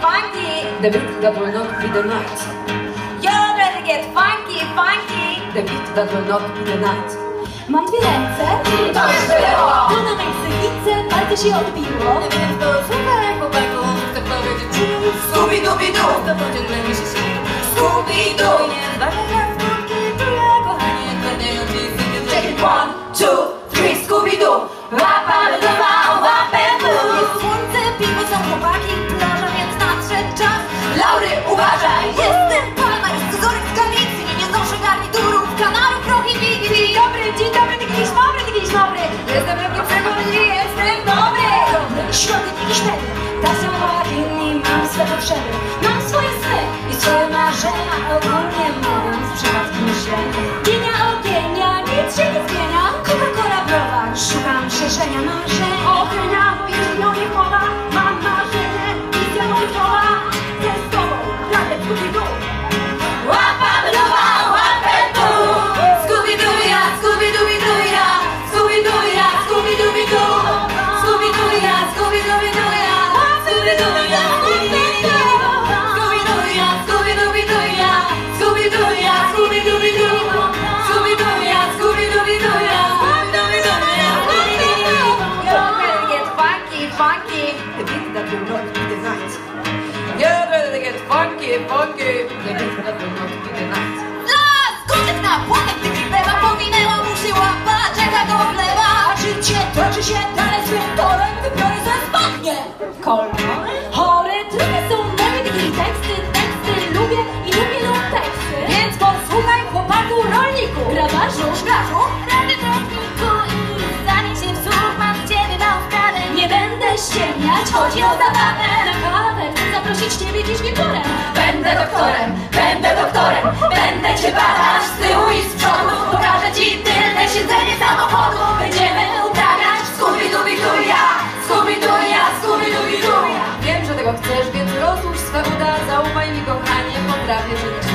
funky, the beat that will not be the night. You better get funky, funky, the beat that will not be the night. Mam dwie ręce, to już było! Rana mej syfice, ale to się odbiło. potrzeby Mam swoje sny i swoje marzenia Ogólnie mówiąc, przypadki myślę. Gienia ogienia, nic się nie zmienia. Coca-Cola browa, szukam szerzenia marzeń. Ognia, moje żyją nie chowa Mam marzenie, misja moja Chcę z tobą, prawie drugiego funky. Chodzi o zabawę na kawę Zaprosić ciebie dziś wieczorem Będę doktorem, będę doktorem Będę cię badać z tyłu i z przodu. Pokażę ci tylne siedzenie samochodu. Będziemy uprawiać Scooby-Dooby-Dooja Scooby-Dooja, Scooby-Dooby-Dooja Wiem, że tego chcesz, więc rozłóż swe uda Zaufaj mi kochanie, potrafię żyć